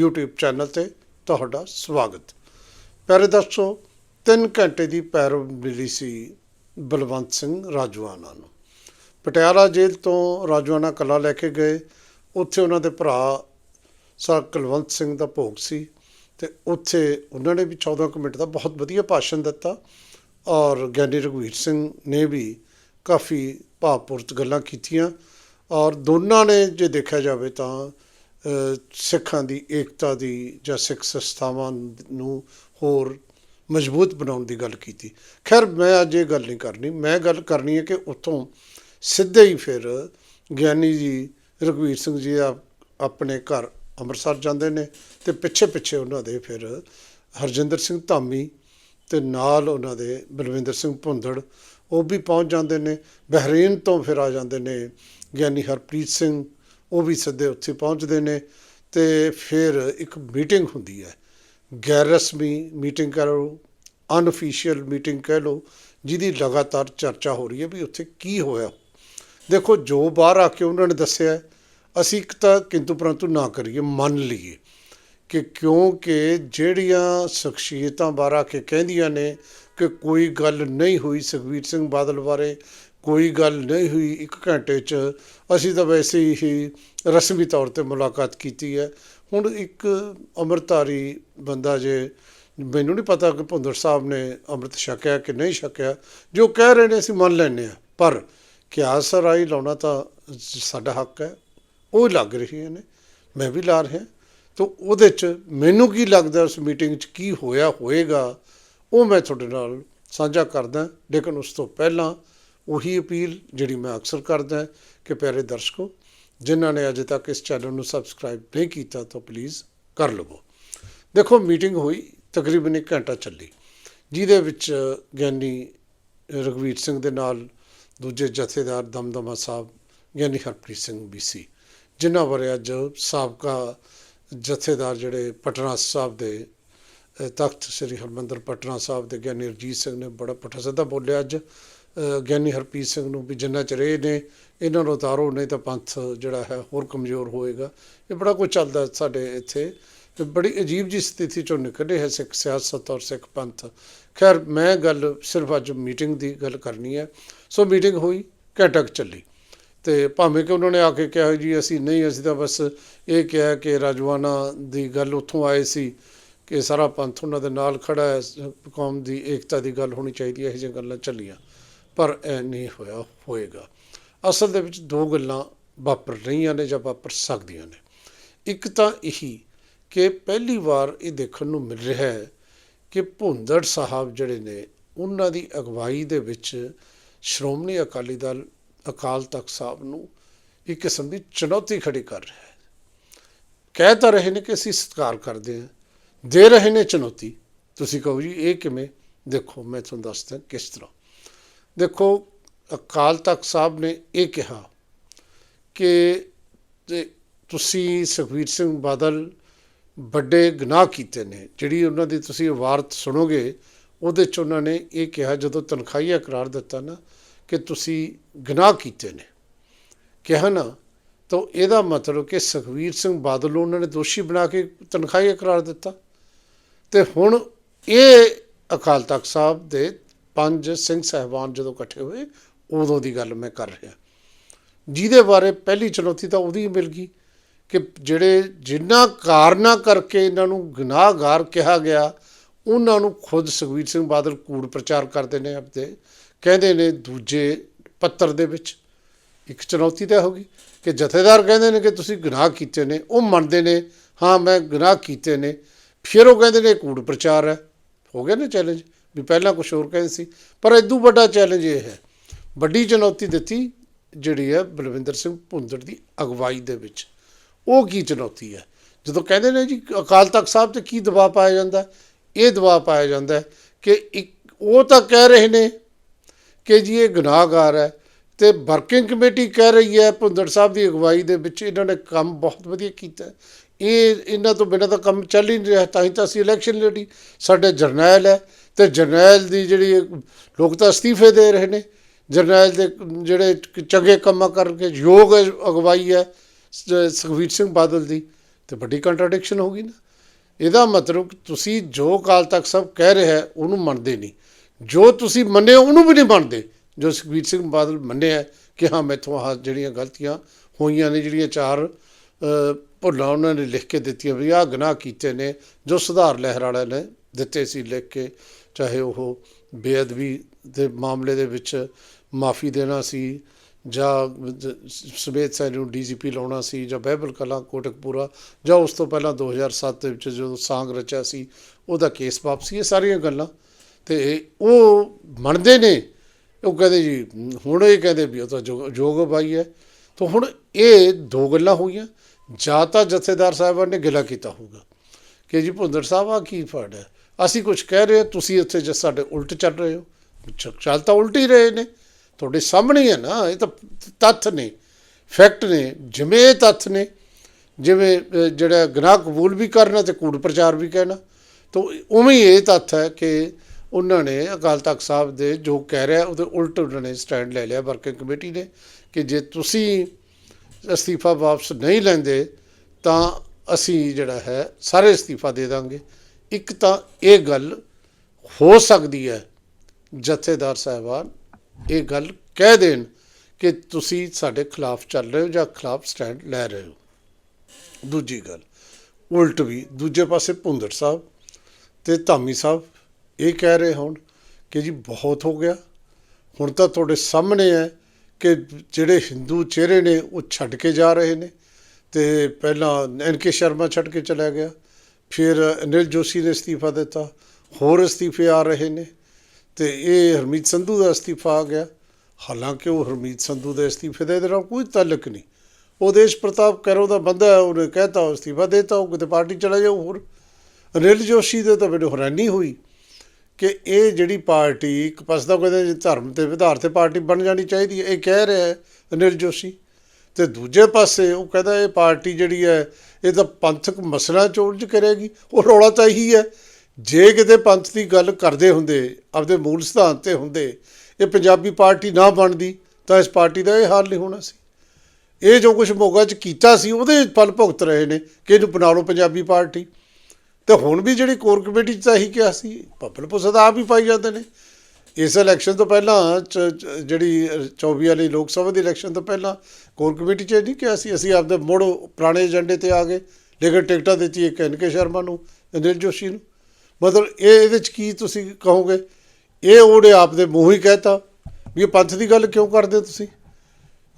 YouTube channel ਤੇ ਤੁਹਾਡਾ ਸਵਾਗਤ। ਪਿਆਰੇ ਦਰਸ਼ਕੋ 3 ਘੰਟੇ ਦੀ ਪੈਰਵ ਮਿਲੀ ਸੀ ਬਲਵੰਤ ਸਿੰਘ ਰਾਜਵਾਨਾ ਨੂੰ। ਪਟਿਆਲਾ ਜੇਲ੍ਹ ਤੋਂ ਰਾਜਵਾਨਾ ਕਲਾ ਲੈ ਕੇ ਗਏ। ਉੱਥੇ ਉਹਨਾਂ ਦੇ ਭਰਾ ਸਰ ਕੁਲਵੰਤ ਸਿੰਘ ਦਾ ਭੋਗ ਸੀ ਤੇ ਉੱਥੇ ਉਹਨਾਂ ਨੇ ਵੀ 14 ਕੁ ਮਿੰਟ ਦਾ ਬਹੁਤ ਵਧੀਆ ਭਾਸ਼ਣ ਦਿੱਤਾ ਔਰ ਗਿਆਨੀ ਰਘਵੀਰ ਸਿੰਘ ਨੇ ਵੀ ਕਾਫੀ ਭਾਵਪੂਰਤ ਗੱਲਾਂ ਕੀਤੀਆਂ ਔਰ ਦੋਨਾਂ ਨੇ ਜੇ ਦੇਖਿਆ ਜਾਵੇ ਤਾਂ ਸਿੱਖਾਂ ਦੀ ਏਕਤਾ ਦੀ ਜਾਂ ਸਿੱਖ ਸੰਸਥਾਵਾਂ ਨੂੰ ਹੋਰ ਮਜ਼ਬੂਤ ਬਣਾਉਣ ਦੀ ਗੱਲ ਕੀਤੀ। ਖੈਰ, ਮੈਂ ਅੱਜ ਇਹ ਗੱਲ ਨਹੀਂ ਕਰਨੀ। ਮੈਂ ਗੱਲ ਕਰਨੀ ਹੈ ਕਿ ਉੱਥੋਂ ਸਿੱਧੇ ਹੀ ਫਿਰ ਗਿਆਨੀ ਜੀ, ਰਘਵੀਰ ਸਿੰਘ ਜੀ ਆਪਣੇ ਘਰ ਅੰਮ੍ਰਿਤਸਰ ਜਾਂਦੇ ਨੇ ਤੇ ਪਿੱਛੇ ਪਿੱਛੇ ਉਹਨਾਂ ਦੇ ਫਿਰ ਹਰਜਿੰਦਰ ਸਿੰਘ ਧਾਮੀ ਤੇ ਨਾਲ ਉਹਨਾਂ ਦੇ ਬਲਵਿੰਦਰ ਸਿੰਘ ਭੁੰਦੜ, ਉਹ ਵੀ ਪਹੁੰਚ ਜਾਂਦੇ ਨੇ। ਬਹਿਰੀਨ ਤੋਂ ਫਿਰ ਆ ਜਾਂਦੇ ਨੇ ਗਿਆਨੀ ਹਰਪ੍ਰੀਤ ਸਿੰਘ ਉਹ ਵੀ ਸਿੱਧੇ ਉੱਥੇ ਪਹੁੰਚਦੇ ਨੇ ਤੇ ਫਿਰ ਇੱਕ ਮੀਟਿੰਗ ਹੁੰਦੀ ਹੈ। ਗੈਰ ਰਸਮੀ ਮੀਟਿੰਗ ਕਰੋ ਅਨਅਫੀਸ਼ੀਅਲ ਮੀਟਿੰਗ ਕਹਿ ਲਓ, ਜਿਹਦੀ ਲਗਾਤਾਰ ਚਰਚਾ ਹੋ ਰਹੀ ਹੈ ਵੀ ਉੱਥੇ ਕੀ ਹੋਇਆ। ਦੇਖੋ, ਜੋ ਬਾਹਰ ਆ ਕੇ ਉਹਨਾਂ ਨੇ ਦੱਸਿਆ, ਅਸੀਂ ਇੱਕ ਤਾਂ ਕਿੰਤੂ ਪਰੰਤੂ ਨਾ ਕਰੀਏ, ਮੰਨ ਲਈਏ ਕਿ ਕਿਉਂਕਿ ਜਿਹੜੀਆਂ ਸ਼ਖਸੀਅਤਾਂ ਬਾਹਰ ਆ ਕੇ ਕਹਿੰਦੀਆਂ ਨੇ ਕਿ ਕੋਈ ਗੱਲ ਨਹੀਂ ਹੋਈ ਸੁਖਬੀਰ ਸਿੰਘ ਬਾਦਲ ਬਾਰੇ ਕੋਈ ਗੱਲ ਨਹੀਂ ਹੋਈ ਇੱਕ ਘੰਟੇ 'ਚ, ਅਸੀਂ ਤਾਂ ਵੈਸੇ ਹੀ ਰਸਮੀ ਤੌਰ ਤੇ ਮੁਲਾਕਾਤ ਕੀਤੀ ਹੈ। ਹੁਣ ਇੱਕ ਅੰਮ੍ਰਿਤਧਾਰੀ ਬੰਦਾ ਜੇ, ਮੈਨੂੰ ਨਹੀਂ ਪਤਾ ਕਿ ਭੁੰਦਰ ਸਾਹਿਬ ਨੇ ਅੰਮ੍ਰਿਤ ਛਕਿਆ ਕਿ ਨਹੀਂ ਛਕਿਆ, ਜੋ ਕਹਿ ਰਹੇ ਨੇ ਅਸੀਂ ਮੰਨ ਲੈਂਦੇ ਹਾਂ। ਪਰ ਕਿਆਸ ਰਾਈ ਲਾਉਣਾ ਤਾਂ ਸਾਡਾ ਹੱਕ ਹੈ, ਉਹ ਲੱਗ ਰਹੀਆਂ ਨੇ, ਮੈਂ ਵੀ ਲਾ ਰਿਹਾ। ਤਾਂ ਉਹਦੇ 'ਚ ਮੈਨੂੰ ਕੀ ਲੱਗਦਾ ਉਸ ਮੀਟਿੰਗ 'ਚ ਕੀ ਹੋਇਆ ਹੋਏਗਾ, ਉਹ ਮੈਂ ਤੁਹਾਡੇ ਨਾਲ ਸਾਂਝਾ ਕਰਦਾ। ਲੇਕਿਨ ਉਸ ਤੋਂ ਪਹਿਲਾਂ ਉਹੀ ਅਪੀਲ ਜਿਹੜੀ ਮੈਂ ਅਕਸਰ ਕਰਦਾ ਕਿ ਪਿਆਰੇ ਦਰਸ਼ਕੋ, ਜਿਨ੍ਹਾਂ ਨੇ ਅਜੇ ਤੱਕ ਇਸ ਚੈਨਲ ਨੂੰ ਸਬਸਕ੍ਰਾਈਬ ਨਹੀਂ ਕੀਤਾ ਤਾਂ ਪਲੀਜ਼ ਕਰ ਲਵੋ। ਦੇਖੋ ਮੀਟਿੰਗ ਹੋਈ, ਤਕਰੀਬਨ 1 ਘੰਟਾ ਚੱਲੀ। ਜਿਹਦੇ ਵਿੱਚ ਗਿਆਨੀ ਰਘਵੀਰ ਸਿੰਘ ਦੇ ਨਾਲ ਦੂਜੇ ਜਥੇਦਾਰ ਦਮਦਮਾ ਸਾਹਿਬ, ਗਿਆਨੀ ਹਰਪ੍ਰੀਤ ਸਿੰਘ ਵੀ ਸੀ, ਜਿਨ੍ਹਾਂ ਬਾਰੇ ਅੱਜ ਸਾਬਕਾ ਜਥੇਦਾਰ ਜਿਹੜੇ ਪਟਨਾ ਸਾਹਿਬ ਦੇ ਤਖਤ ਸ੍ਰੀ ਹਰਮੰਦਰ ਪਟਨਾ ਸਾਹਿਬ ਦੇ ਗਿਆਨੀ ਰਜੀਤ ਸਿੰਘ ਨੇ ਬੜਾ ਪੁੱਠਾ ਸਿੱਧਾ ਬੋਲਿਆ ਅੱਜ। ਗਿਆਨੀ ਹਰਪ੍ਰੀਤ ਸਿੰਘ ਨੂੰ ਵੀ ਜਿੰਨਾ ਚਿਰ ਇਹ ਨੇ, ਇਹਨਾਂ ਨੂੰ ਉਤਾਰੋ, ਨਹੀਂ ਤਾਂ ਪੰਥ ਜਿਹੜਾ ਹੈ ਹੋਰ ਕਮਜ਼ੋਰ ਹੋਏਗਾ। ਇਹ ਬੜਾ ਕੁਝ ਚੱਲਦਾ ਸਾਡੇ ਇੱਥੇ। ਬੜੀ ਅਜੀਬ ਜੀ ਸਥਿਤੀ ਚੋਂ ਨਿਕਲੇ ਹੈ ਸਿੱਖ ਸਿਆਸਤ ਔਰ ਸਿੱਖ ਪੰਥ। ਖੈਰ, ਮੈਂ ਗੱਲ ਸਿਰਫ ਅੱਜ ਮੀਟਿੰਗ ਦੀ ਗੱਲ ਕਰਨੀ ਹੈ। ਸੋ ਮੀਟਿੰਗ ਹੋਈ ਘੰਟਾ ਚੱਲੀ। ਤੇ ਭਾਵੇਂ ਕਿ ਉਹਨਾਂ ਨੇ ਆ ਕੇ ਕਿਹਾ ਜੀ, ਅਸੀਂ ਨਹੀਂ, ਅਸੀਂ ਤਾਂ ਬਸ ਇਹ ਕਿਹਾ ਕਿ ਰਾਜਵਾਨਾ ਦੀ ਗੱਲ ਉੱਥੋਂ ਆਏ ਸੀ ਕਿ ਸਾਰਾ ਪੰਥ ਉਹਨਾਂ ਦੇ ਨਾਲ ਖੜਾ ਹੈ। ਕੌਮ ਦੀ ਏਕਤਾ ਦੀ ਗੱਲ ਹੋਣੀ ਚਾਹੀਦੀ ਹੈ, ਇਹ ਜਿਹੀਆਂ ਗੱਲਾਂ ਚੱਲੀਆਂ। ਪਰ ਇਹ ਨਹੀਂ ਹੋਇਆ, ਹੋਏਗਾ। ਅਸਲ ਦੇ ਵਿੱਚ ਦੋ ਗੱਲਾਂ ਵਾਪਰ ਰਹੀਆਂ ਨੇ ਜਾਂ ਵਾਪਰ ਸਕਦੀਆਂ ਨੇ। ਇੱਕ ਤਾਂ ਇਹੀ ਕਿ ਪਹਿਲੀ ਵਾਰ ਇਹ ਦੇਖਣ ਨੂੰ ਮਿਲ ਰਿਹਾ ਹੈ ਕਿ ਭੁੰਦੜ ਸਾਹਿਬ ਜਿਹੜੇ ਨੇ, ਉਹਨਾਂ ਦੀ ਅਗਵਾਈ ਦੇ ਵਿੱਚ ਸ਼੍ਰੋਮਣੀ ਅਕਾਲੀ ਦਲ ਅਕਾਲ ਤਖਤ ਸਾਹਿਬ ਨੂੰ ਇੱਕ ਕਿਸਮ ਦੀ ਚੁਣੌਤੀ ਖੜੀ ਕਰ ਰਿਹਾ ਹੈ। ਕਹਿ ਤਾਂ ਰਹੇ ਨੇ ਕਿ ਅਸੀਂ ਸਤਿਕਾਰ ਕਰਦੇ ਹਾਂ, ਦੇ ਰਹੇ ਨੇ ਚੁਣੌਤੀ। ਤੁਸੀਂ ਕਹੋ ਜੀ, ਇਹ ਕਿਵੇਂ? ਦੇਖੋ, ਮੈਂ ਤੁਹਾਨੂੰ ਦੱਸਦਾ ਕਿਸ ਤਰ੍ਹਾਂ। ਦੇਖੋ, ਅਕਾਲ ਤਖਤ ਸਾਹਿਬ ਨੇ ਇਹ ਕਿਹਾ ਕਿ ਤੁਸੀਂ ਸੁਖਬੀਰ ਸਿੰਘ ਬਾਦਲ ਵੱਡੇ ਗੁਨਾਹ ਕੀਤੇ ਨੇ, ਜਿਹੜੀ ਉਹਨਾਂ ਦੀ ਤੁਸੀਂ ਵਾਰਤ ਸੁਣੋਗੇ, ਉਹਦੇ ਚ ਉਹਨਾਂ ਨੇ ਇਹ ਕਿਹਾ, ਜਦੋਂ ਤਨਖਾਹੀਆ ਕਰਾਰ ਦਿੱਤਾ ਨਾ, ਕਿ ਤੁਸੀਂ ਗੁਨਾਹ ਕੀਤੇ ਨੇ। ਕਿਹਾ ਨਾ, ਤਾਂ ਇਹਦਾ ਮਤਲਬ ਕਿ ਸੁਖਬੀਰ ਸਿੰਘ ਬਾਦਲ ਨੂੰ ਉਹਨਾਂ ਨੇ ਦੋਸ਼ੀ ਬਣਾ ਕੇ ਤਨਖਾਹੀਆ ਕਰਾਰ ਦਿੱਤਾ। ਤੇ ਹੁਣ ਇਹ ਅਕਾਲ ਤਖਤ ਸਾਹਿਬ ਦੇ ਪੰਜ ਸਿੰਘ ਸਹਿਬਾਨ ਜਦੋਂ ਇਕੱਠੇ ਹੋਏ, ਉਦੋਂ ਦੀ ਗੱਲ ਮੈਂ ਕਰ ਰਿਹਾ। ਜਿਹਦੇ ਬਾਰੇ ਪਹਿਲੀ ਚੁਣੌਤੀ ਤਾਂ ਉਹਦੀ ਮਿਲ ਗਈ ਕਿ ਜਿਹੜੇ ਜਿਨ੍ਹਾਂ ਕਾਰਨਾਂ ਕਰਕੇ ਇਹਨਾਂ ਨੂੰ ਗੁਨਾਹਗਾਰ ਕਿਹਾ ਗਿਆ, ਉਹਨਾਂ ਨੂੰ ਖੁਦ ਸੁਖਬੀਰ ਸਿੰਘ ਬਾਦਲ ਕੂੜ ਪ੍ਰਚਾਰ ਕਰਦੇ ਨੇ ਆਪਦੇ। ਕਹਿੰਦੇ ਨੇ ਦੂਜੇ ਪੱਤਰ ਦੇ ਵਿੱਚ ਇੱਕ ਚੁਣੌਤੀ ਤਾਂ ਹੋ ਗਈ ਕਿ ਜਥੇਦਾਰ ਕਹਿੰਦੇ ਨੇ ਕਿ ਤੁਸੀਂ ਗੁਨਾਹ ਕੀਤੇ ਨੇ, ਉਹ ਮੰਨਦੇ ਨੇ, ਹਾਂ ਮੈਂ ਗੁਨਾਹ ਕੀਤੇ ਨੇ, ਫਿਰ ਉਹ ਕਹਿੰਦੇ ਨੇ ਇਹ ਕੂੜ ਪ੍ਰਚਾਰ ਹੈ। ਹੋ ਗਿਆ ਨਾ ਚੈਲੰਜ ਵੀ ਪਹਿਲਾਂ ਕੁਝ ਹੋਰ ਕਹਿੰਦੇ ਸੀ, ਪਰ ਇਦੋਂ ਵੱਡਾ ਚੈਲੰਜ ਇਹ ਹੈ। ਵੱਡੀ ਚੁਣੌਤੀ ਦਿੱਤੀ ਜਿਹੜੀ ਹੈ ਬਲਵਿੰਦਰ ਸਿੰਘ ਭੁੰਦੜ ਦੀ ਅਗਵਾਈ ਦੇ ਵਿੱਚ। ਉਹ ਕੀ ਚੁਣੌਤੀ ਹੈ? ਜਦੋਂ ਕਹਿੰਦੇ ਨੇ ਜੀ, ਅਕਾਲ ਤਖਤ ਸਾਹਿਬ ਤੇ ਕੀ ਦਬਾਅ ਪਾਇਆ ਜਾਂਦਾ ਇਹ ਦਬਾਅ ਪਾਇਆ ਜਾਂਦਾ ਕਿ ਇੱਕ, ਉਹ ਤਾਂ ਕਹਿ ਰਹੇ ਨੇ ਕਿ ਜੀ ਇਹ ਗੁਨਾਹਗਾਰ ਹੈ ਤੇ ਵਰਕਿੰਗ ਕਮੇਟੀ ਕਹਿ ਰਹੀ ਹੈ ਭੁੰਦੜ ਸਾਹਿਬ ਦੀ ਅਗਵਾਈ ਦੇ ਵਿੱਚ ਇਹਨਾਂ ਨੇ ਕੰਮ ਬਹੁਤ ਵਧੀਆ ਕੀਤਾ ਇਹ, ਇਹਨਾਂ ਤੋਂ ਬਿਨਾਂ ਤਾਂ ਕੰਮ ਚੱਲ ਹੀ ਨਹੀਂ ਰਿਹਾ, ਤਾਂ ਹੀ ਤਾਂ ਅਸੀਂ ਇਲੈਕਸ਼ਨ ਲੜੀ। ਸਾਡੇ ਜਰਨੈਲ ਹੈ ਤੇ ਜਰਨੈਲ ਦੀ ਜਿਹੜੀ ਲੋਕ ਤਾਂ ਅਸਤੀਫੇ ਦੇ ਰਹੇ ਨੇ, ਜਰਨੈਲ ਦੇ ਜਿਹੜੇ ਚੰਗੇ ਕੰਮਾਂ ਕਰਕੇ ਯੋਗ ਅਗਵਾਈ ਹੈ, ਸ- ਸੁਖਬੀਰ ਸਿੰਘ ਬਾਦਲ ਦੀ, ਤੇ ਵੱਡੀ ਕੰਟਰਡਿਕਸ਼ਨ ਹੋ ਗਈ ਨਾ। ਇਹਦਾ ਮਤਲਬ ਤੁਸੀਂ ਜੋ ਕਾਲ ਤੱਕ ਸਭ ਕਹਿ ਰਿਹਾ ਉਹਨੂੰ ਮੰਨਦੇ ਨਹੀਂ। ਜੋ ਤੁਸੀਂ ਮੰਨੇ ਉਹਨੂੰ ਵੀ ਨਹੀਂ ਮੰਨਦੇ। ਜੋ ਸੁਖਬੀਰ ਸਿੰਘ ਬਾਦਲ ਮੰਨਿਆ ਕਿ ਹਾਂ, ਮੈਥੋਂ ਆਹ ਜਿਹੜੀਆਂ ਗਲਤੀਆਂ ਹੋਈਆਂ ਨੇ, ਜਿਹੜੀਆਂ ਚਾਰ ਭੁੱਲਾਂ ਉਹਨਾਂ ਨੇ ਲਿਖ ਕੇ ਦਿੱਤੀਆਂ ਵੀ ਆਹ ਗੁਨਾਹ ਕੀਤੇ ਨੇ, ਜੋ ਸੁਧਾਰ ਲਹਿਰ ਵਾਲਿਆਂ ਨੇ ਦਿੱਤੇ ਸੀ ਲਿਖ ਕੇ, ਚਾਹੇ ਉਹ ਬੇਅਦਬੀ ਦੇ ਮਾਮਲੇ ਦੇ ਵਿੱਚ ਮਾਫੀ ਦੇਣਾ ਸੀ ਜਾਂ ਜ- ਸਮੇਤ ਸੈਨ ਨੂੰ ਡੀਜੀਪੀ ਲਾਉਣਾ ਸੀ ਜਾਂ ਬਹਿਬਲ ਕਲਾਂ ਕੋਟਕਪੂਰਾ ਜਾਂ ਉਸ ਤੋਂ ਪਹਿਲਾਂ 2007 ਦੇ ਵਿੱਚ ਜਦੋਂ ਸਾਂਗ ਰਚਿਆ ਸੀ, ਉਹਦਾ ਕੇਸ ਵਾਪਸੀ, ਇਹ ਸਾਰੀਆਂ ਗੱਲਾਂ। ਤੇ ਉਹ ਮੰਨਦੇ ਨੇ, ਉਹ ਕਹਿੰਦੇ ਜੀ, ਹੁਣ ਇਹ ਕਹਿੰਦੇ ਵੀ ਉਹ ਤਾਂ ਜੋ- ਜੋਗ ਬਾਈ ਹੈ। ਤਾਂ ਹੁਣ ਇਹ ਦੋ ਗੱਲਾਂ ਹੋਈਆਂ, ਜਾਂ ਤਾਂ ਜਥੇਦਾਰ ਸਾਹਿਬਾਨ ਨੇ ਗਿਲਾ ਕੀਤਾ ਹੋਊਗਾ। ਕਿ ਜੀ ਭੁੰਦਰ ਸਾਹਿਬ ਆ ਕੀ ਫੜ ਹੈ? ਅਸੀਂ ਕੁਝ ਕਹਿ ਰਹੇ ਹਾਂ, ਤੁਸੀਂ ਉੱਥੇ ਜਿਸ ਸਾਡੇ ਉਲਟ ਚੱਲ ਰਹੇ ਹੋ। ਚ- ਚੱਲ ਤਾਂ ਉਲਟ ਹੀ ਰਹੇ ਨੇ। ਤੁਹਾਡੇ ਸਾਹਮਣੇ ਹੈ ਨਾ ਇਹ ਤਾਂ ਤੱਥ ਨੇ ਫੈਕਟ ਨੇ ਜਿਵੇਂ ਇਹ ਤੱਥ ਨੇ ਜਿਵੇਂ ਜਿਹੜਾ ਗੁਨਾਹ ਕਬੂਲ ਵੀ ਕਰਨਾ ਤੇ ਕੂੜ ਪ੍ਰਚਾਰ ਵੀ ਕਹਿਣਾ। ਤਾਂ ਉਵੇਂ ਹੀ ਇਹ ਤੱਥ ਹੈ ਕਿ ਉਹਨਾਂ ਨੇ ਅਕਾਲ ਤਖਤ ਸਾਹਿਬ ਦੇ ਜੋ ਕਹਿ ਰਿਹਾ ਉਹਦੇ ਉਲਟ ਉਹਨਾਂ ਨੇ ਸਟੈਂਡ ਲੈ ਲਿਆ ਵਰਕਿੰਗ ਕਮੇਟੀ ਨੇ ਕਿ ਜੇ ਤੁਸੀਂ ਅਸਤੀਫਾ ਵਾਪਸ ਨਹੀਂ ਲੈਂਦੇ ਤਾਂ ਅਸੀਂ ਜਿਹੜਾ ਹੈ ਸਾਰੇ ਅਸਤੀਫਾ ਦੇ ਦਾਂਗੇ। ਇੱਕ ਤਾਂ ਇਹ ਗੱਲ ਹੋ ਸਕਦੀ ਹੈ, ਜਥੇਦਾਰ ਸਾਹਿਬਾਨ, ਇਹ ਗੱਲ ਕਹਿ ਦੇਣ ਕਿ ਤੁਸੀਂ ਸਾਡੇ ਖਿਲਾਫ ਚੱਲ ਰਹੇ ਹੋ ਜਾਂ ਖਿਲਾਫ ਸਟੈਂਡ ਲੈ ਰਹੇ ਹੋ। ਦੂਜੀ ਗੱਲ, ਉਲਟ ਵੀ ਦੂਜੇ ਪਾਸੇ ਭੁੰਦੜ ਸਾਹਿਬ ਤੇ ਧਾਮੀ ਸਾਹਿਬ ਇਹ ਕਹਿ ਰਹੇ ਹੋਣ ਕਿ ਜੀ ਬਹੁਤ ਹੋ ਗਿਆ। ਹੁਣ ਤਾਂ ਤੁਹਾਡੇ ਸਾਹਮਣੇ ਹੈ ਕਿ ਜਿਹੜੇ ਹਿੰਦੂ ਚਿਹਰੇ ਨੇ ਉਹ ਛੱਡ ਕੇ ਜਾ ਰਹੇ ਨੇ ਤੇ ਪਹਿਲਾਂ ਐਨ ਕੇ ਸ਼ਰਮਾ ਛੱਡ ਕੇ ਚਲਾ ਗਿਆ। ਫਿਰ ਅਨਿਲ ਜੋਸ਼ੀ ਨੇ ਅਸਤੀਫਾ ਦਿੱਤਾ ਹੋਰ ਅਸਤੀਫੇ ਆ ਰਹੇ ਨੇ ਤੇ ਇਹ ਹਰਮੀਤ ਸੰਧੂ ਦਾ ਅਸਤੀਫਾ ਆ ਗਿਆ। ਹਾਲਾਂਕਿ ਉਹ ਹਰਮੀਤ ਸੰਧੂ ਦੇ ਅਸਤੀਫੇ ਦਾ ਇਹਦੇ ਨਾਲ ਕੋਈ ਤਾਲੁਕ ਨਹੀਂ। ਉਹ ਦੇਸ਼ ਪ੍ਰਤਾਪ ਕਰੋ ਦਾ ਬੰਦਾ ਹੈ, ਉਹਨੇ ਕਹਿਤਾ ਉਹ ਅਸਤੀਫਾ ਦੇਤਾ ਉਹ ਕਿਤੇ ਪਾਰਟੀ ਚਲਾ ਜਾਓ ਹੋਰ। ਅਨਿਲ ਜੋਸ਼ੀ ਦੇ ਤਾਂ ਮੈਨੂੰ ਹੈਰਾਨੀ ਹੋਈ ਕਿ ਇਹ ਜਿਹੜੀ ਪਾਰਟੀ ਇੱਕ ਪਾਸੇ ਤਾਂ ਕਹਿੰਦੇ ਧਰਮ ਤੇ ਵਿਧਾਰ ਤੇ ਪਾਰਟੀ ਬਣ ਜਾਣੀ ਚਾਹੀਦੀ ਹੈ ਇਹ ਕਹਿ ਰਿਹਾ ਹੈ ਅਨਿਲ ਜੋਸ਼ੀ। ਤੇ ਦੂਜੇ ਪਾਸੇ ਉਹ ਕਹਿੰਦਾ ਇਹ ਪਾਰਟੀ ਜਿਹੜੀ ਹੈ, ਇਹ ਤਾਂ ਪੰਥਕ ਮਸਲਾ ਚੋਲਜ ਕਰੇਗੀ ਉਹ ਰੌਲਾ ਤਾਂ ਇਹੀ ਹੈ, ਜੇ ਕਿਤੇ ਪੰਥ ਦੀ ਗੱਲ ਕਰਦੇ ਹੁੰਦੇ, ਆਪਦੇ ਮੂਲ ਸਿਧਾਂਤ ਤੇ ਹੁੰਦੇ, ਇਹ ਪੰਜਾਬੀ ਪਾਰਟੀ ਨਾ ਬਣਦੀ, ਤਾਂ ਇਸ ਪਾਰਟੀ ਦਾ ਇਹ ਹਾਲ ਨਹੀਂ ਹੋਣਾ ਸੀ। ਇਹ ਜੋ ਕੁਝ ਮੋਗਾ ਚ ਕੀਤਾ ਸੀ, ਉਹਦੇ ਫਲ ਭੁਗਤ ਰਹੇ ਨੇ ਕਿ ਇਹਨੂੰ ਬਣਾ ਲਓ ਪੰਜਾਬੀ ਪਾਰਟੀ। ਤੇ ਹੁਣ ਵੀ ਜਿਹੜੀ ਕੋਰ ਕਮੇਟੀ ਚ ਤਾਂ ਇਹੀ ਕਿਹਾ ਸੀ ਪੱਪਲ ਪੁਸਦ ਆਪ ਹੀ ਪਾਈ ਜਾਂਦੇ ਨੇ। ਇਸ ਇਲੈਕਸ਼ਨ ਤੋਂ ਪਹਿਲਾਂ ਚ- ਜਿਹੜੀ 24 ਵਾਲੀ ਲੋਕ ਸਭਾ ਦੀ ਇਲੈਕਸ਼ਨ ਤੋਂ ਪਹਿਲਾਂ ਕੋਰ ਕਮੇਟੀ ਚ ਇਹ ਨਹੀਂ ਕਿਹਾ ਸੀ, ਅਸੀਂ ਆਪਦੇ ਮੁੜ ਪੁਰਾਣੇ ਏਜੰਡੇ ਤੇ ਆ ਗਏ। ਲੇਕਿਨ ਟਿਕਟਾਂ ਦਿੱਤੀ ਇੱਕ ਐਨ ਕੇ ਸ਼ਰਮਾ ਨੂੰ, ਅਨਿਲ ਜੋਸ਼ੀ ਨੂੰ। ਮਤਲਬ ਇਹ ਇਹਦੇ ਚ ਕੀ ਤੁਸੀਂ ਕਹੋਗੇ? ਇਹ ਉਹਨੇ ਆਪਦੇ ਮੂੰਹ ਹੀ ਕਹਿਤਾ ਵੀ ਇਹ ਪੰਥ ਦੀ ਗੱਲ ਕਿਉਂ ਕਰਦੇ ਹੋ ਤੁਸੀਂ?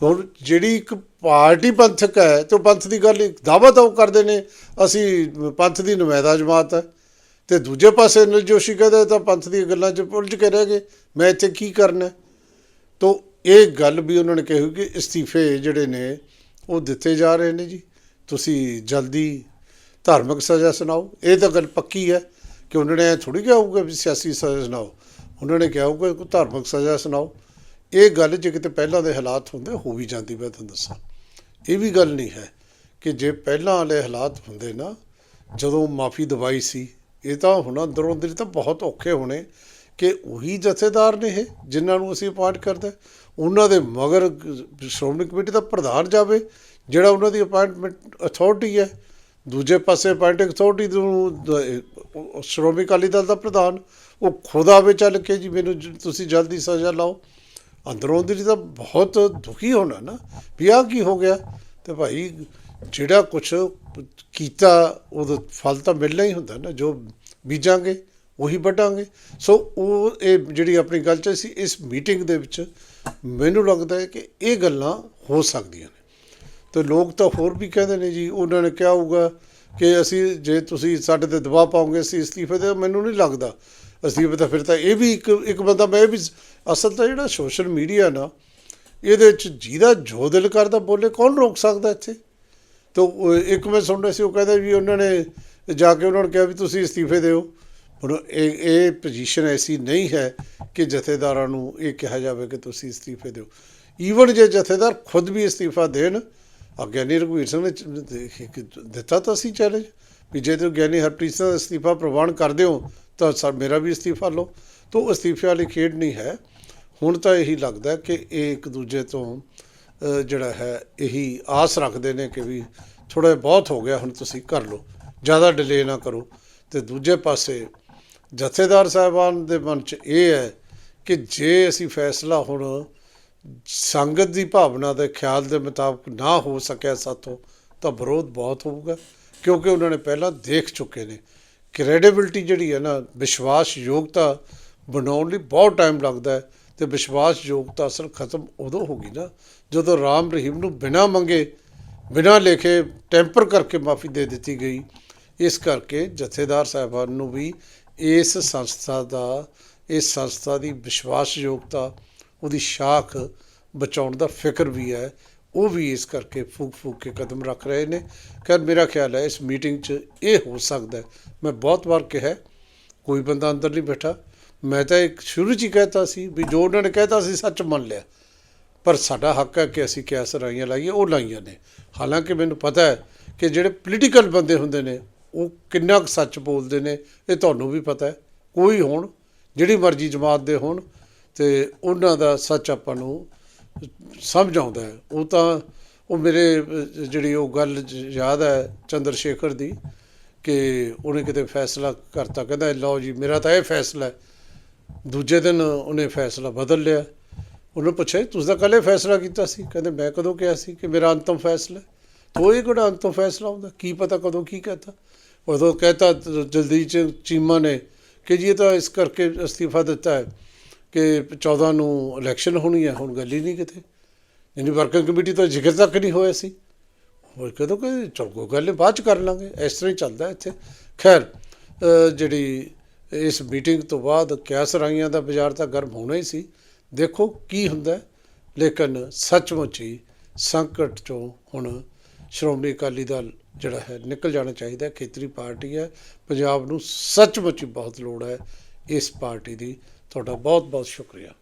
ਹੁਣ ਜਿਹੜੀ ਇੱਕ ਪਾਰਟੀ ਪੰਥਕ ਹੈ ਤੇ ਉਹ ਪੰਥ ਦੀ ਗੱਲ ਦਾਅਵਾ ਤਾਂ ਉਹ ਕਰਦੇ ਨੇ, ਅਸੀਂ ਪੰਥ ਦੀ ਨੁਮਾਇੰਦਾ ਜਮਾਤ ਹੈ। ਤੇ ਦੂਜੇ ਪਾਸੇ ਅਨਿਲ ਜੋਸ਼ੀ ਕਹਿੰਦਾ ਤਾਂ ਪੰਥ ਦੀਆਂ ਗੱਲਾਂ 'ਚ ਉਲਝ ਕੇ ਰਹਿ ਗਏ। ਮੈਂ ਇੱਥੇ ਕੀ ਕਰਨਾ? ਹੈ? ਤੋ ਇਹ ਗੱਲ ਵੀ ਉਹਨਾਂ ਨੇ ਕਹੀ ਕਿ ਅਸਤੀਫੇ ਜਿਹੜੇ ਨੇ, ਉਹ ਦਿੱਤੇ ਜਾ ਰਹੇ ਨੇ ਜੀ। ਤੁਸੀਂ ਜਲਦੀ ਧਾਰਮਿਕ ਸਜ਼ਾ ਸੁਣਾਓ। ਇਹ ਤਾਂ ਗੱਲ ਪੱਕੀ ਹੈ ਕਿ ਉਹਨਾਂ ਨੇ ਥੋੜੀ ਕਿਹਾ ਹੋਊਗਾ ਵੀ ਸਿਆਸੀ ਸਜ਼ਾ ਸੁਣਾਓ। ਉਹਨਾਂ ਨੇ ਕਿਹਾ ਹੋਊਗਾ ਕਿ ਧਾਰਮਿਕ ਸਜ਼ਾ ਸੁਣਾਓ। ਇਹ ਗੱਲ ਜੇ ਕਿਤੇ ਪਹਿਲਾਂ ਦੇ ਹਾਲਾਤ ਹੁੰਦੇ, ਹੋ ਵੀ ਜਾਂਦੀ ਮੈਂ ਤੁਹਾਨੂੰ ਦੱਸਾਂ। ਇਹ ਵੀ ਗੱਲ ਨਹੀਂ ਹੈ ਕਿ ਜੇ ਪਹਿਲਾਂ ਵਾਲੇ ਹਾਲਾਤ ਹੁੰਦੇ ਨਾ, ਜਦੋਂ ਮਾਫੀ ਦਵਾਈ ਸੀ ਇਹ ਤਾਂ ਹੁਣ ਅੰਦਰੋਂ ਅੰਦਰ ਤਾਂ ਬਹੁਤ ਔਖੇ ਹੋਣੇ ਕਿ ਉਹੀ ਜਥੇਦਾਰ ਨੇ ਇਹ, ਜਿਨ੍ਹਾਂ ਨੂੰ ਅਸੀਂ ਅਪਾਇੰਟ ਕਰਦੇ ਉਹਨਾਂ ਦੇ ਮਗਰ ਸ਼੍ਰੋਮਣੀ ਕਮੇਟੀ ਦਾ ਪ੍ਰਧਾਨ ਜਾਵੇ, ਜਿਹੜਾ ਉਹਨਾਂ ਦੀ ਅਪਾਇੰਟਮੈਂਟ ਅਥਾਰਟੀ ਹੈ। ਦੂਜੇ ਪਾਸੇ ਅਪਾਇੰਟਿੰਗ ਅਥਾਰਟੀ ਨੂੰ ਸ਼੍ਰੋਮਣੀ ਅਕਾਲੀ ਦਲ ਦਾ ਪ੍ਰਧਾਨ, ਉਹ ਖੁਦ ਆਵੇ ਚੱਲ ਕੇ ਜੀ, ਮੈਨੂੰ ਤੁਸੀਂ ਜਲਦੀ ਸਜ਼ਾ ਲਾਓ। ਅੰਦਰੋਂ ਅੰਦਰੀ ਤਾਂ ਬਹੁਤ ਦੁਖੀ ਹੋਣਾ ਨਾ, ਵੀ ਆਹ ਕੀ ਹੋ ਗਿਆ? ਤੇ ਭਾਈ ਜਿਹੜਾ ਕੁਝ ਕੀਤਾ, ਉਹਦਾ ਫਲ ਤਾਂ ਮਿਲਣਾ ਹੀ ਹੁੰਦਾ ਨਾ। ਜੋ ਬੀਜਾਂਗੇ, ਉਹੀ ਵੱਢਾਂਗੇ। ਸੋ ਉਹ ਇਹ ਜਿਹੜੀ ਆਪਣੀ ਗੱਲ ਚ ਸੀ, ਇਸ ਮੀਟਿੰਗ ਦੇ ਵਿੱਚ ਮੈਨੂੰ ਲੱਗਦਾ ਹੈ ਕਿ ਇਹ ਗੱਲਾਂ ਹੋ ਸਕਦੀਆਂ ਨੇ। ਤੇ ਲੋਕ ਤਾਂ ਹੋਰ ਵੀ ਕਹਿੰਦੇ ਨੇ ਜੀ, ਉਹਨਾਂ ਨੇ ਕਿਹਾ ਹੋਊਗਾ ਕਿ ਅਸੀਂ ਜੇ ਤੁਸੀਂ ਸਾਡੇ ਤੇ ਦਬਾਅ ਪਾਉਂਗੇ ਅਸੀਂ ਅਸਤੀਫੇ ਦੇ ਮੈਨੂੰ ਨਹੀਂ ਲੱਗਦਾ। ਅਸਤੀਫੇ ਤਾਂ ਫਿਰ ਤਾਂ ਇਹ ਵੀ ਇੱਕ ਇੱਕ ਬੰਦਾ ਮੈਂ ਇਹ ਵੀ ਅਸਲ ਤਾਂ ਜਿਹੜਾ ਸੋਸ਼ਲ ਮੀਡੀਆ ਨਾ, ਇਹਦੇ ਵਿੱਚ ਜਿਹਦਾ ਜੋ ਦਿਲ ਕਰਦਾ ਬੋਲੇ, ਕੌਣ ਰੋਕ ਸਕਦਾ ਇੱਥੇ? ਤੋ ਇੱਕ ਮੈਂ ਸੁਣ ਰਿਹਾ ਸੀ, ਉਹ ਕਹਿੰਦਾ ਵੀ ਉਹਨਾਂ ਨੇ ਜਾ ਕੇ ਉਹਨਾਂ ਨੂੰ ਕਿਹਾ ਵੀ ਤੁਸੀਂ ਅਸਤੀਫੇ ਦਿਓ। ਹੁਣ ਇਹ ਇਹ ਪੋਜੀਸ਼ਨ ਐਸੀ ਨਹੀਂ ਹੈ ਕਿ ਜਥੇਦਾਰਾਂ ਨੂੰ ਇਹ ਕਿਹਾ ਜਾਵੇ ਕਿ ਤੁਸੀਂ ਅਸਤੀਫੇ ਦਿਓ। ਈਵਨ ਜੇ ਜਥੇਦਾਰ ਖੁਦ ਵੀ ਅਸਤੀਫਾ ਦੇਣ ਆ ਗਿਆਨੀ ਰਘਵੀਰ ਸਿੰਘ ਨੇ ਦਿੱਤਾ ਤਾਂ ਸੀ ਚੈਲੰਜ ਵੀ ਜੇ ਤੁਸੀਂ ਗਿਆਨੀ ਹਰਪ੍ਰੀਤ ਸਿੰਘ ਦਾ ਅਸਤੀਫਾ ਪ੍ਰਵਾਨ ਕਰਦੇ ਹੋ ਤਾਂ ਸਾ, ਮੇਰਾ ਵੀ ਅਸਤੀਫਾ ਲਓ। ਤਾਂ, ਅਸਤੀਫੇ ਵਾਲੀ ਖੇਡ ਨਹੀਂ ਹੈ। ਹੁਣ ਤਾਂ ਇਹੀ ਲੱਗਦਾ ਕਿ ਇਹ ਇੱਕ ਦੂਜੇ ਤੋਂ ਜਿਹੜਾ ਹੈ, ਇਹੀ ਆਸ ਰੱਖਦੇ ਨੇ ਕਿ ਵੀ ਥੋੜਾ ਬਹੁਤ ਹੋ ਗਿਆ, ਹੁਣ ਤੁਸੀਂ ਕਰ ਲਓ। ਜ਼ਿਆਦਾ ਡਿਲੇ ਨਾ ਕਰੋ। ਤੇ ਦੂਜੇ ਪਾਸੇ ਜਥੇਦਾਰ ਸਾਹਿਬਾਨ ਦੇ ਮਨ 'ਚ ਇਹ ਹੈ ਕਿ ਜੇ ਅਸੀਂ ਫੈਸਲਾ ਹੁਣ ਸੰਗਤ ਦੀ ਭਾਵਨਾ ਦੇ ਖਿਆਲ ਦੇ ਮੁਤਾਬਕ ਨਾ ਹੋ ਸਕਿਆ ਸਾਥੋਂ, ਤਾਂ ਵਿਰੋਧ ਬਹੁਤ ਹੋਊਗਾ, ਕਿਉਂਕਿ ਉਹਨਾਂ ਨੇ ਪਹਿਲਾਂ ਦੇਖ ਚੁੱਕੇ ਨੇ। ਕ੍ਰੈਡੀਬਿਲਟੀ ਜਿਹੜੀ ਹੈ ਨਾ ਵਿਸ਼ਵਾਸ ਯੋਗਤਾ ਬਣਾਉਣ ਲਈ ਬਹੁਤ ਟਾਈਮ ਲੱਗਦਾ ਹੈ। ਤੇ ਵਿਸ਼ਵਾਸ ਯੋਗਤਾ ਅਸਲ ਖਤਮ ਉਦੋਂ ਹੋ ਗਈ ਨਾ ਜਦੋਂ ਰਾਮ ਰਹੀਮ ਨੂੰ ਬਿਨਾਂ ਮੰਗੇ, ਬਿਨਾਂ ਲਿਖੇ ਟੈਂਪਰ ਕਰਕੇ ਮਾਫੀ ਦੇ ਦਿੱਤੀ ਗਈ। ਇਸ ਕਰਕੇ ਜਥੇਦਾਰ ਸਾਹਿਬਾਨ ਨੂੰ ਵੀ ਇਸ ਸੰਸਥਾ ਦਾ, ਇਸ ਸੰਸਥਾ ਦੀ ਵਿਸ਼ਵਾਸਯੋਗਤਾ, ਉਹਦੀ ਸ਼ਾਖ ਬਚਾਉਣ ਦਾ ਫਿਕਰ ਵੀ ਹੈ। ਉਹ ਵੀ ਇਸ ਕਰਕੇ ਫੂਕ ਫੂਕ ਕੇ ਕਦਮ ਰੱਖ ਰਹੇ ਨੇ। ਖੈਰ, ਮੇਰਾ ਖਿਆਲ ਹੈ ਇਸ ਮੀਟਿੰਗ 'ਚ ਇਹ ਹੋ ਸਕਦਾ ਮੈਂ ਬਹੁਤ ਵਾਰ ਕਿਹਾ, ਕੋਈ ਬੰਦਾ ਅੰਦਰ ਨਹੀਂ ਬੈਠਾ। ਮੈਂ ਤਾਂ ਇੱਕ ਸ਼ੁਰੂ 'ਚ ਹੀ ਕਹਿਤਾ ਸੀ ਵੀ ਜੋ ਉਹਨਾਂ ਨੇ ਕਹਿਤਾ ਸੀ ਸੱਚ ਮੰਨ ਲਿਆ। ਪਰ ਸਾਡਾ ਹੱਕ ਹੈ ਕਿ ਅਸੀਂ ਕਿਆ ਸਰਾਈਆਂ ਲਾਈਏ ਉਹ ਲਾਈਆਂ ਨੇ। ਹਾਲਾਂਕਿ ਮੈਨੂੰ ਪਤਾ ਹੈ ਕਿ ਜਿਹੜੇ ਪੋਲੀਟੀਕਲ ਬੰਦੇ ਹੁੰਦੇ ਨੇ, ਉਹ ਕਿੰਨਾ ਕੁ ਸੱਚ ਬੋਲਦੇ ਨੇ, ਇਹ ਤੁਹਾਨੂੰ ਵੀ ਪਤਾ ਹੈ। ਕੋਈ ਹੋਣ, ਜਿਹੜੀ ਮਰਜ਼ੀ ਜਮਾਤ ਦੇ ਹੋਣ, ਤੇ ਉਹਨਾਂ ਦਾ ਸੱਚ ਆਪਾਂ ਨੂੰ ਸਮਝ ਆਉਂਦਾ ਹੈ। ਉਹ ਤਾਂ, ਉਹ ਮੇਰੇ, ਜਿਹੜੀ ਉਹ ਗੱਲ ਯਾਦ ਹੈ ਚੰਦਰ ਸ਼ੇਖਰ ਦੀ, ਕਿ ਉਹਨੇ ਕਿਤੇ ਫੈਸਲਾ ਕਰਤਾ। ਕਹਿੰਦਾ, ਲਓ ਜੀ, ਮੇਰਾ ਤਾਂ ਇਹ ਫੈਸਲਾ ਹੈ ਦੂਜੇ ਦਿਨ ਉਹਨੇ ਫੈਸਲਾ ਬਦਲ ਲਿਆ। ਉਹਨੂੰ ਪੁੱਛਿਆ, ਤੁਸੀਂ ਤਾਂ ਕੱਲ੍ਹ ਫੈਸਲਾ ਕੀਤਾ ਸੀ। ਕਹਿੰਦੇ, ਮੈਂ ਕਦੋਂ ਕਿਹਾ ਸੀ ਕਿ ਮੇਰਾ ਅੰਤਮ ਫੈਸਲਾ ਹੈ? ਤੋ ਕਿਹੜਾ ਅੰਤਮ ਫੈਸਲਾ ਹੁੰਦਾ? ਕੀ ਪਤਾ ਕਦੋਂ ਕੀ ਕਹਤਾ? ਉਦੋਂ ਕਹਤਾ, ਜਲਦੀ ਚ ਚੀਮਾ ਨੇ ਕਿ ਜੀ ਇਹ ਤਾਂ ਇਸ ਕਰਕੇ ਅਸਤੀਫਾ ਦਿੱਤਾ ਹੈ ਕਿ 14 ਨੂੰ ਇਲੈਕਸ਼ਨ ਹੋਣੀ ਹੈ, ਹੁਣ ਗੱਲ ਹੀ ਨਹੀਂ ਕਿਤੇ। ਯਾਨੀ ਵਰਕਿੰਗ ਕਮੇਟੀ ਤਾਂ ਜ਼ਿਕਰ ਤੱਕ ਨਹੀਂ ਹੋਇਆ ਸੀ। ਹੋਰ ਕਦੋਂ ਕਿ ਚਲ ਕੋਈ ਗੱਲ ਬਾਅਦ ਚ ਕਰ ਲਾਂਗੇ। ਇਸ ਤਰ੍ਹਾਂ ਹੀ ਚੱਲਦਾ ਇੱਥੇ। ਖੈਰ ਜਿਹੜੀ ਇਸ ਮੀਟਿੰਗ ਤੋਂ ਬਾਅਦ ਕਿਆਸ ਰਾਈਆਂ ਦਾ ਬਾਜ਼ਾਰ ਤਾਂ ਗਰਮ ਹੋਣਾ ਹੀ ਸੀ। ਦੇਖੋ ਕੀ ਹੁੰਦਾ ਲੇਕਿਨ ਸੱਚਮੁੱਚ ਹੀ ਸੰਕਟ ਚੋਂ ਹੁਣ ਸ਼੍ਰੋਮਣੀ ਅਕਾਲੀ ਦਲ ਜਿਹੜਾ ਹੈ, ਨਿਕਲ ਜਾਣਾ ਚਾਹੀਦਾ ਖੇਤਰੀ ਪਾਰਟੀ ਹੈ। ਪੰਜਾਬ ਨੂੰ ਸੱਚਮੁੱਚ ਹੀ ਬਹੁਤ ਲੋੜ ਹੈ ਇਸ ਪਾਰਟੀ ਦੀ। ਤੁਹਾਡਾ ਬਹੁਤ ਬਹੁਤ ਸ਼ੁਕਰੀਆ।